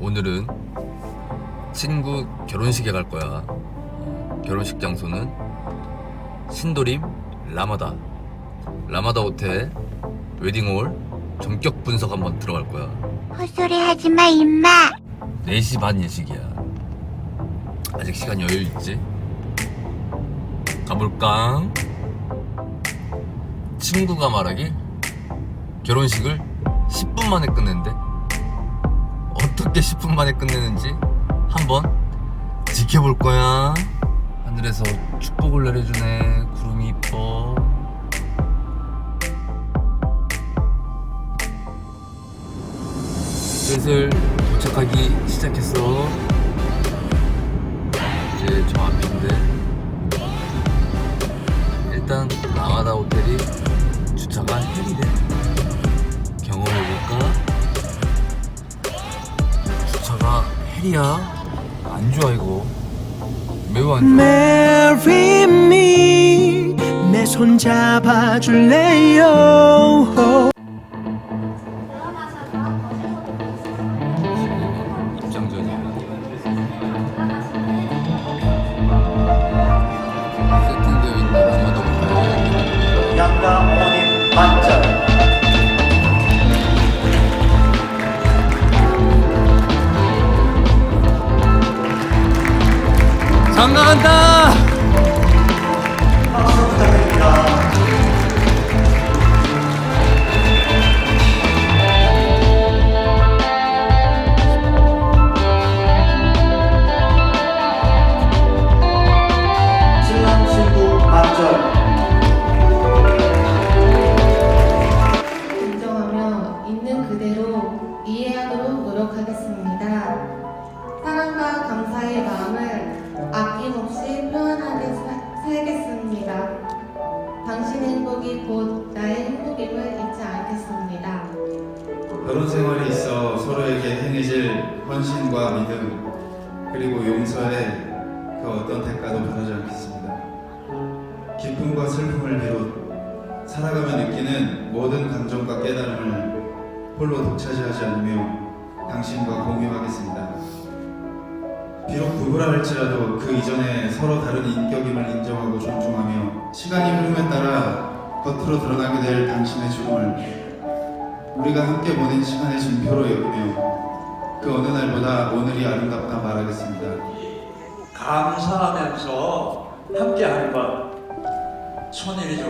오늘은 친구 결혼식에 갈 거야. 어, 결혼식 장소는 신도림 라마다. 라마다 호텔 웨딩홀 전격 분석 한번 들어갈 거야. 헛소리 하지 마, 임마. 4시 반 예식이야. 아직 시간 여유 있지? 가볼까? 친구가 말하길 결혼식을 10분 만에 끝낸대. 어떻게 10분 만에 끝내는지 한번 지켜볼 거야. 하늘에서 축복을 내려주네. 구름이 이뻐. 슬슬 도착하기 시작했어. 이제 저 앞인데 일단 라마다 호텔이 주차가 헬이래. 헬이야. 안 좋아 이거. 매우 안 좋아. Marry me 내 손 잡아줄래요 입장 전이야. 세팅되어 있는 라마다 호텔. 양가 장가간다. 결혼 생활에 있어 서로에게 행해질 헌신과 믿음 그리고 용서에 그 어떤 대가도 바라지 않겠습니다. 기쁨과 슬픔을 비롯 살아가며 느끼는 모든 감정과 깨달음을 홀로 독차지하지 않으며 당신과 공유하겠습니다. 비록 부부라 할지라도 그 이전에 서로 다른 인격임을 인정하고 존중하며 시간이 흐름에 따라 겉으로 드러나게 될 당신의 죽음을 우리가 함께 보낸 시간의 증표로 여기며 그 어느 날보다 오늘이 아름답다 말하겠습니다. 감사하면서 함께하는 것 손이죠.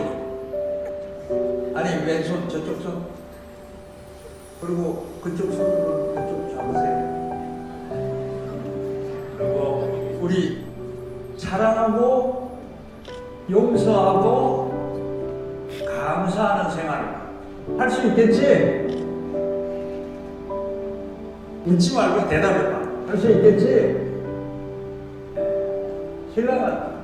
아니 왼손 저쪽 손 그리고 그쪽 손으로 그쪽 잡으세요. 그리고 우리 사랑하고 용서하고 할 수 있겠지? 웃지 말고 대답해봐. 할 수 있겠지? 신랑아.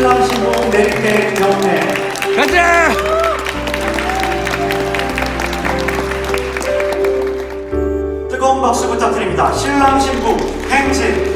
신랑 신부 내리께 경례 가자! 뜨거운 박수 부탁드립니다. 신랑 신부 행진